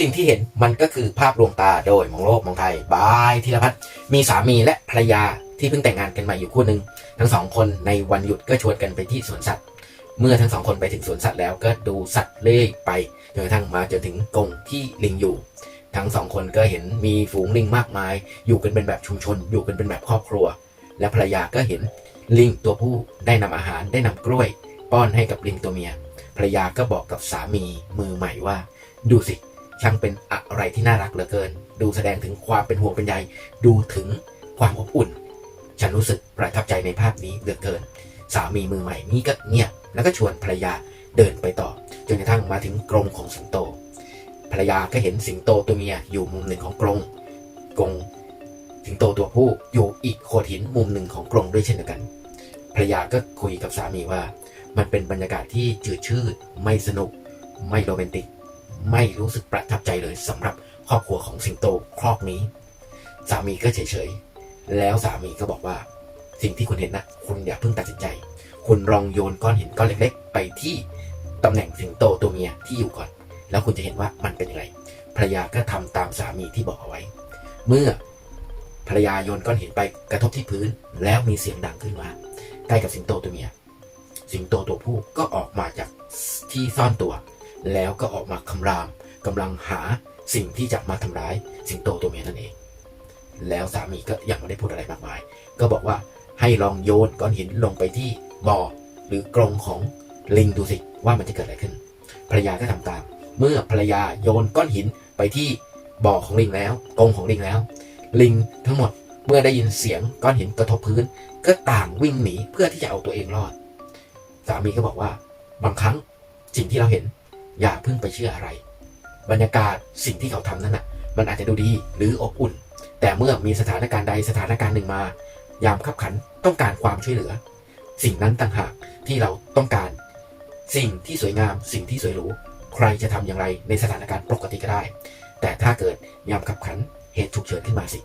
สิ่งที่เห็นมันก็คือภาพลวงตาโดยมองโลกมองไทยบายธีรพัฒน์มีสามีและภรรยาที่เพิ่งแต่งงานกันมาอยู่คู่หนึ่งทั้งสองคนในวันหยุดก็ชวนกันไปที่สวนสัตว์ เมื่อทั้งสองคนไปถึงสวนสัตว์แล้วก็ดูสัตว์เล่ยไปจนกระทั่งมาจนถึงกรงที่ลิงอยู่ ทั้งสองคนก็เห็นมีฝูงลิงมากมาย อยู่กันเป็นแบบชุมชน อยู่กันเป็นแบบครอบครัว และภรรยาก็เห็นลิงตัวผู้ได้นำอาหารได้นำกล้วย ป้อนให้กับลิงตัวเมียภรรยาก็บอกกับสามีมือใหม่ว่า ดูสิ ช่างเป็นอะไรที่น่ารักเหลือเกิน ดูแสดงถึงความเป็นห่วงเป็นใยดูถึงความอบอุ่น ฉันรู้สึกประทับใจในภาพนี้เหลือเกิน สามีมือใหม่นี่ก็เงียบแล้วก็ชวนภรรยาเดินไปต่อจนกระทั่งมาถึงกรงของสิงโต ภรรยาก็เห็นสิงโตตัวเมียอยู่มุมหนึ่งของกรงกรงสิงโตตัวผู้อยู่อีกโขดหินมุมหนึ่งของกรงด้วยเช่นเดียวกันภรรยาก็คุยกับสามีว่า มันเป็นบรรยากาศที่จืดชืดไม่สนุกไม่โรแมนติก ไม่รู้สึกประทับใจเลยสำหรับครอบครัวของสิงโตครอบนี้ สามีก็เฉยๆ แล้วสามีก็บอกว่า สิ่งที่คุณเห็นนะคุณอย่าเพิ่งตัดสินใจ คุณลองโยนก้อนหินก้อนเล็กๆ ไปที่ตำแหน่งสิงโตตัวเมียที่อยู่ก่อน แล้วคุณจะเห็นว่ามันเป็นยังไงภรรยาก็ทำตามสามีที่บอกเอาไว้ เมื่อภรรยาโยนก้อนหินไปกระทบที่พื้น แล้วมีเสียงดังขึ้นมาใกล้กับสิงโตตัวเมีย สิงโตตัวผู้ก็ออกมาจากที่ซ่อนตัว แล้วก็ออกมาคำรามกำลังหาสิ่งที่จะมาทำร้ายสิงโตตัวเมียนั่นเอง แล้วสามีก็ยังไม่ได้พูดอะไรมากมาย ก็บอกว่าให้ลองโยนก้อนหินลงไปที่บ่อหรือกรงของลิงดูสิว่ามันจะเกิดอะไรขึ้น ภรรยาก็ทำตาม เมื่อภรรยาโยนก้อนหินไปที่บ่อของลิงแล้วกรงของลิงแล้ว ลิงทั้งหมดเมื่อได้ยินเสียงก้อนหินกระทบพื้น ก็ต่างวิ่งหนีเพื่อที่จะเอาตัวเองรอด สามีก็บอกว่าบางครั้งสิ่งที่เราเห็น อย่าเพิ่งไปเชื่ออะไร บรรยากาศสิ่งที่เขาทำนั้นน่ะ มันอาจจะดูดีหรืออบอุ่น แต่เมื่อมีสถานการณ์ใดสถานการณ์หนึ่งมา ยามขับขันต้องการความช่วยเหลือ สิ่งนั้นต่างหากที่เราต้องการ สิ่งที่สวยงาม สิ่งที่สวยหรูใครจะทำอย่างไรในสถานการณ์ปกติก็ได้ แต่ถ้าเกิดยามขับขันเหตุฉุกเฉินขึ้นมาสิ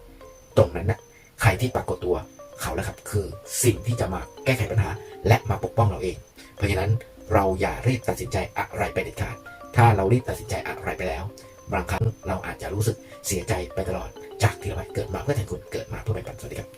ตรงนั้นน่ะใครที่ปรากฏตัวเขาแหละครับ คือสิ่งที่จะมาแก้ไขปัญหา และมาปกป้องเราเอง เพราะฉะนั้น เราอย่ารีบตัดสินใจอะไรไปเด็ดขาด ถ้าเรารีบตัดสินใจอะไรไปแล้ว บางครั้งเราอาจจะรู้สึกเสียใจไปตลอด จากที่เราเกิดมาเพื่อแทนคุณเกิดมาเพื่อแบ่งปันสวัสดีครับ